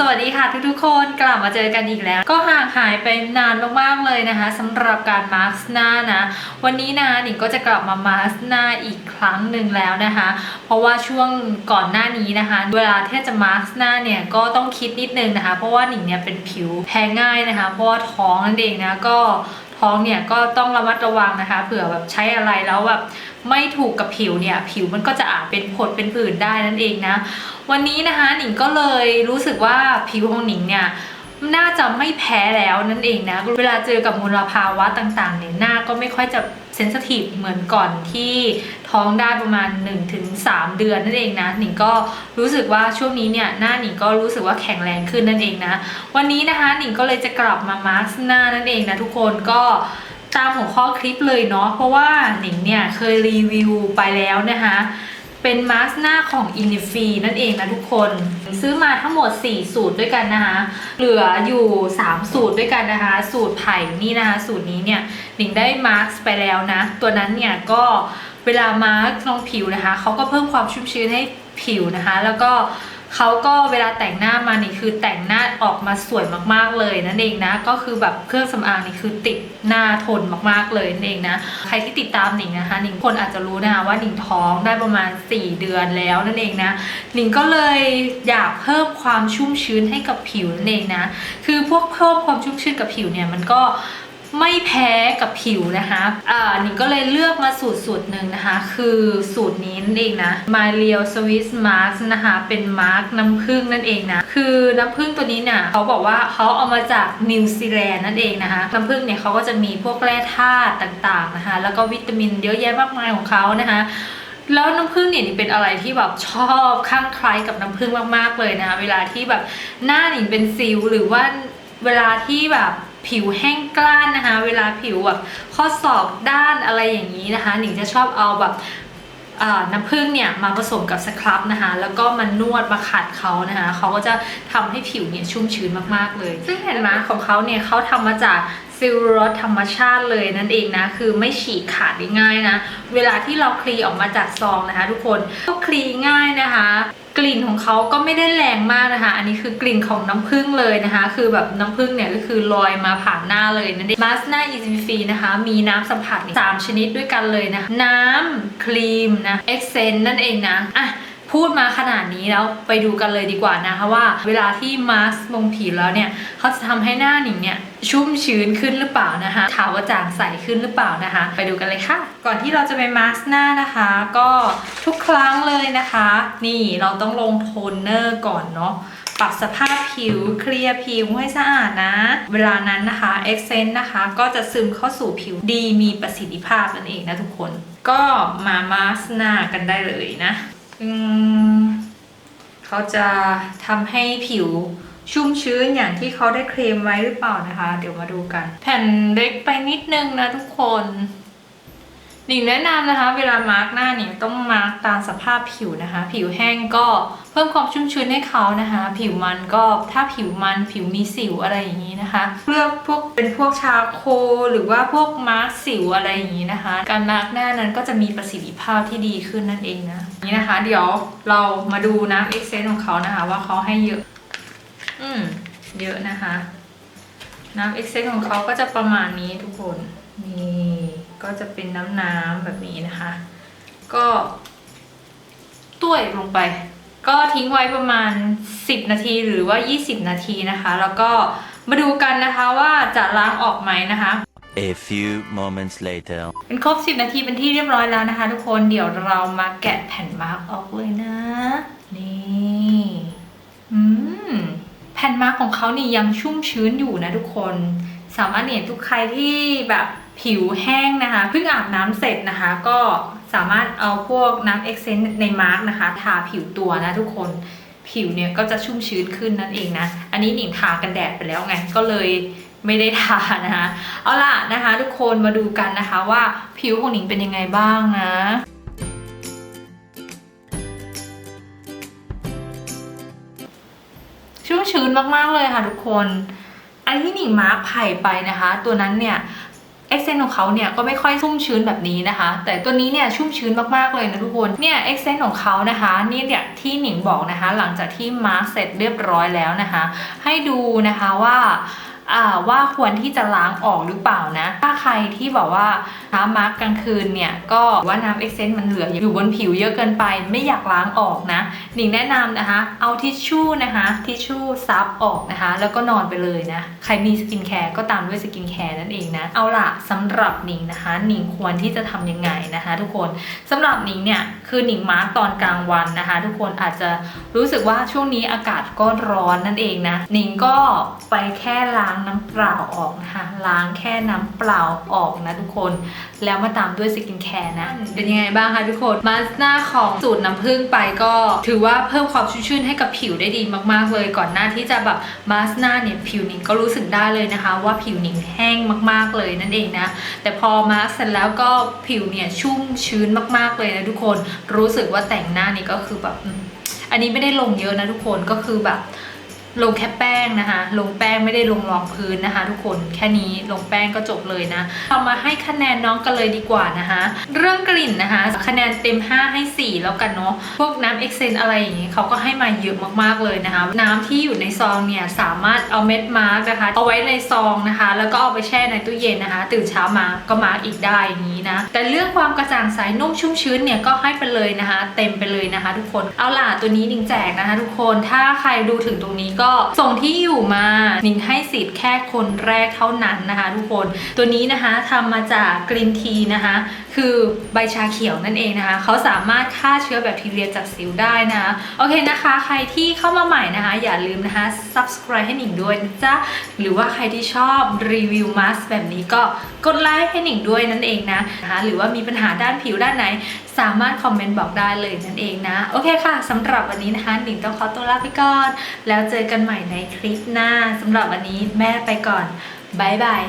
สวัสดีค่ะทุกๆคนกลับมาเจอกันอีกแล้ว ก็ห่างหายไปนานมากๆเลยนะคะสำหรับการมาสหน้านะ วันนี้นะหนิงก็จะกลับมามาสหน้าอีกครั้งหนึ่งแล้วนะคะ เพราะว่าช่วงก่อนหน้านี้นะคะ เวลาที่จะมาสหน้าเนี่ยก็ต้องคิดนิดนึงนะคะ เพราะว่าหนิงเนี่ยเป็นผิวแพ้ง่ายนะคะ เพราะว่าท้องนั่นเองนะก็ท้องเนี่ยก็ต้องระมัดระวังนะคะ เผื่อแบบใช้อะไรแล้วแบบ ไม่ถูกกับผิวเนี่ยผิวมันก็จะอาจเป็นผดเป็นผื่นได้นั่นเองนะ วันนี้นะคะหนิงก็เลยรู้สึกว่าผิวของหนิงเนี่ยน่าจะไม่แพ้แล้วนั่นเองนะ เวลาเจอกับมลภาวะต่างๆเนี่ยหน้าก็ไม่ค่อยจะเซนสทีฟเหมือนก่อนที่ท้องได้ประมาณ 1-3 เดือนนั่นเองนะหนิงก็รู้สึกว่าช่วงนี้เนี่ยหน้าหนิงก็รู้สึกว่าแข็งแรงขึ้นนั่นเองนะ วันนี้นะคะหนิงก็เลยจะกลับมามาสก์หน้านั่นเองนะทุกคนก็ ตามหัวข้อคลิปเลยเนาะเพราะว่าหนิงเนี่ยเคยรีวิวไปแล้วนะคะเป็นมาสก์หน้าของ i n n i f e นั่นเองนะทุกคน ซื้อมาทั้งหมด 4 สูตรด้วยกันนะคะ เหลืออยู่ 3 สูตรด้วยกันนะคะ สูตรไผ่นี่นะคะ สูตรนี้เนี่ยหนิงได้มาสก์ไปแล้วนะ ตัวนั้นเนี่ยก็เวลามาสก์ลงผิวนะคะเขาก็เพิ่มความชุ่มชื้นให้ผิวนะคะ แล้วก็ เขาก็เวลาแต่งหน้ามานี่คือแต่งหน้าออกมาสวยมากๆเลยนั่นเองนะ ก็คือแบบเครื่องสำอางนี่คือติดหน้าทนมากๆเลยนั่นเองนะ ใครที่ติดตามหนิงนะคะหนิงคนอาจจะรู้นะคะว่าหนิงท้องได้ประมาณ 4 เดือนแล้วนั่นเองนะหนิงก็เลยอยากเพิ่มความชุ่มชื้นให้กับผิวนั่นเองนะ คือพวกเพิ่มความชุ่มชื้นกับผิวเนี่ยมันก็ ไม่แพ้กับผิวนะคะอ่าหนิงก็เลยเลือกมาสูตรสูตรหนึ่งนะคะ คือสูตรนี้นั่นเองนะ My Real Swiss Mask นะคะ เป็นมาร์กน้ำผึ้งนั่นเองนะ คือน้ำผึ้งตัวนี้เนี่ยเขาบอกว่าเขาเอามาจากนิวซีแลนด์นั่นเองนะคะ น้ำผึ้งเนี่ยเขาก็จะมีพวกแร่ธาตุต่างๆนะคะ แล้วก็วิตามินเยอะแยะมากมายของเขานะคะแล้วน้ำผึ้งเนี่ยนี่เป็นอะไรที่แบบชอบข้างใครกับน้ำผึ้งมากๆเลยนะคะเวลาที่แบบหน้าหนิงเป็นสิวหรือว่าเวลาที่แบบ ผิวแห้งกล้านนะคะ เวลาผิวแบบข้อศอกด้านอะไรอย่างนี้นะคะ หนิงจะชอบเอาแบบอ่าน้ำผึ้งเนี่ยมาผสมกับสครับนะคะ แล้วก็มันนวดมาขัดเขานะคะเขาก็จะทำให้ผิวเนี่ยชุ่มชื้นมากๆเลย ซึ่งเห็นไหมของเขาเนี่ยเขาทำมาจาก ซิลรสธรรมชาติเลยนั่นเองนะ คือไม่ฉีกขาดได้ง่ายนะ เวลาที่เราคลีออกมาจากซองนะคะ ทุกคนก็คลีง่ายนะคะกลิ่นของเขาก็ไม่ได้แรงมากนะคะ อันนี้คือกลิ่นของน้ำผึ้งเลยนะคะ คือแบบน้ำผึ้งเนี่ยก็คือลอยมาผ่านหน้าเลยนั่นเองมาสหน้า Easy f r e e นะคะ มีน้ำสัมผัสสามชนิดด้วยกันเลยนะ น้ำครีมนะเอ็กเซนนั่นเองนะ อะ พูดมาขนาดนี้แล้วไปดูกันเลยดีกว่านะคะว่า เวลาที่มาสก์ลงผิวแล้วเนี่ยเขาจะทำให้หน้าหนิงเนี่ยชุ่มชื้นขึ้นหรือเปล่านะคะขาวกระจ่างใสขึ้นหรือเปล่านะคะ ไปดูกันเลยค่ะ ก่อนที่เราจะไปมาสก์หน้านะคะ ก็ทุกครั้งเลยนะคะ นี่เราต้องลงโทนเนอร์ก่อนเนาะปรับสภาพผิวเคลียร์ผิวให้สะอาดนะ เวลานั้นนะคะเอ็กเซนต์นะคะก็จะซึมเข้าสู่ผิวดีมีประสิทธิภาพนั่นเองนะทุกคน ก็มามาสก์หน้ากันได้เลยนะ เขาจะทำให้ผิวชุ่มชื้นอย่างที่เขาได้เคลมไว้หรือเปล่านะคะ เดี๋ยวมาดูกัน แผ่นเล็กไปนิดนึงนะทุกคนหนิงแนะนำนะคะ เวลามาร์กหน้าเนี่ยต้องมาร์กตามสภาพผิวนะคะ ผิวแห้งก็ พิ่มความชุ่มชื้นให้เขานะคะ ผิวมันก็ถ้าผิวมันผิวมีสิวอะไรอย่างนี้นะคะเลือกพวกเป็นพวกชาโค หรือว่าพวกมาร์กสิวอะไรอย่างนี้นะคะ การมาร์กหน้านั้นก็จะมีประสิทธิภาพที่ดีขึ้นนั่นเองนะนี่นะคะ เดี๋ยวเรามาดูน้ำเอ็กเซนของเขานะคะ ว่าเขาให้เยอะ อืมเยอะนะคะ น้ำเอ็กเซนของเขาก็จะประมาณนี้ทุกคนนี่ก็จะเป็นน้ำน้ำแบบนี้นะคะ ก็ต้วยลงไป ก็ทิ้งไว้ประมาณ 10 นาทีหรือว่า 20 นาทีนะคะ แล้วก็มาดูกันนะคะว่าจะล้างออกไหมนะคะ A few moments later. เป็นครบ 10 นาทีเป็นที่เรียบร้อยแล้วนะคะ ทุกคนเดี๋ยวเรามาแกะแผ่นมาร์กออกเลยนะ นี่อืมแผ่นมาร์กของเขานี่ยังชุ่มชื้นอยู่นะทุกคน สามารถเนี่ยทุกใครที่แบบผิวแห้งนะคะเพิ่งอาบน้ำเสร็จนะคะ ก็ สามารถเอาพวกน้ำเอ็กเซนในมาร์กนะคะ ทาผิวตัวนะทุกคนผิวเนี่ยก็จะชุ่มชื้นขึ้นนั่นเองนะ อันนี้หนิงทากันแดดไปแล้วไง ก็เลยไม่ได้ทานะคะ เอาล่ะนะคะ ทุกคนมาดูกันนะคะว่าผิวของหนิงเป็นยังไงบ้างนะชุ่มชื้นมากๆเลยค่ะทุกคน อันที่หนิงมาร์คไผ่ไปนะคะ ตัวนั้นเนี่ย เอ็กเซนของเขาเนี่ยก็ไม่ค่อยชุ่มชื้นแบบนี้นะคะ แต่ตัวนี้เนี่ยชุ่มชื้นมากๆเลยนะทุกคนเนี่ยเอ็กเซนของเขานะคะนี่เนี่ยที่หนิงบอกนะคะ หลังจากที่มาร์กเสร็จเรียบร้อยแล้วนะคะ ให้ดูนะคะว่าอ่า ว่าควรที่จะล้างออกหรือเปล่านะ ถ้าใครที่บอกว่าน้ำมาร์กกลางคืนเนี่ย ก็ว่าน้ำเอ็กเซนต์มันเหลืออยู่บนผิวเยอะเกินไป ไม่อยากล้างออกนะหนิงแนะนำนะคะ เอาทิชชู่นะคะทิชชู่ซับออกนะคะ แล้วก็นอนไปเลยนะ ใครมีสกินแคร์ก็ตามด้วยสกินแคร์นั่นเองนะ เอาล่ะสำหรับหนิงนะคะหนิงควรที่จะทำยังไงนะคะ ทุกคนสำหรับหนิงเนี่ยคือหนิงมาร์กตอนกลางวันนะคะ ทุกคนอาจจะรู้สึกว่าช่วงนี้อากาศก็ร้อนนั่นเองนะหนิงก็ไปแค่ล้างน้ำเปล่าออกนะคะล้างแค่น้ำเปล่าออกนะทุกคน แล้วมาตามด้วยสกินแคร์นะ เป็นยังไงบ้างคะทุกคนมาสหน้าของสูตรน้ำผึ้งไปก็ถือว่าเพิ่มความชุ่มชื่นให้กับผิวได้ดีมากๆเลย ก่อนหน้าที่จะแบบมาสหน้าเนี่ยผิวหนิงก็รู้สึกได้เลยนะคะ ว่าผิวหนิงแห้งมากๆเลยนั่นเองนะ แต่พอมาสเสร็จแล้วก็ผิวเนี่ยชุ่มชื้นมากๆเลยนะทุกคนรู้สึกว่าแต่งหน้านี่ก็คือแบบอันนี้ไม่ได้ลงเยอะนะทุกคนก็คือแบบ ลงแค่แป้งนะคะ ลงแป้งไม่ได้ลงรองพื้นนะคะ ทุกคนแค่นี้ลงแป้งก็จบเลยนะเรามาให้คะแนนน้องกันเลยดีกว่านะคะ เรื่องกลิ่นนะคะ คะแนนเต็ม 5 ให้ 4 แล้วกันเนาะพวกน้ำเอ็กเซนอะไรอย่างงี้เขาก็ให้มาเยอะมากๆเลยนะคะ น้ำที่อยู่ในซองเนี่ยสามารถเอาเม็ดมาร์กนะคะเอาไว้ในซองนะคะ แล้วก็เอาไปแช่ในตู้เย็นนะคะ ตื่นเช้ามาก็มาร์กอีกได้อย่างนี้นะแต่เรื่องความกระจ่างใสนุ่มชุ่มชื้นเนี่ยก็ให้ไปเลยนะคะ เต็มไปเลยนะคะ ทุกคนเอาล่ะตัวนี้นิงแจกนะคะ ทุกคนถ้าใครดูถึงตรงนี้ก็ก็ส่งที่อยู่มานิงให้สิทธิ์แค่คนแรกเท่านั้นนะคะ ทุกคนตัวนี้นะคะทำมาจากกรีนทีนะคะ คือใบชาเขียวนั่นเองนะคะเขาสามารถฆ่าเชื้อแบคทีเรียจากสิวได้นะคะโอเคนะคะ ใครที่เข้ามาใหม่นะคะ อย่าลืมนะคะ subscribe ให้หนิงด้วยนะจ๊ะหรือว่าใครที่ชอบรีวิวมาสแบบนี้ก็กดไลค์ให้หนิงด้วยนั่นเองนะนะคะหรือว่ามีปัญหาด้านผิวด้านไหน สามารถคอมเมนต์บอกได้เลยนั่นเองนะโอเคค่ะสำหรับวันนี้นะคะหนิงต้องขอตัวลาไปก่อนแล้วเจอกันใหม่ในคลิปหน้าสำหรับวันนี้แม่ไปก่อนบายบาย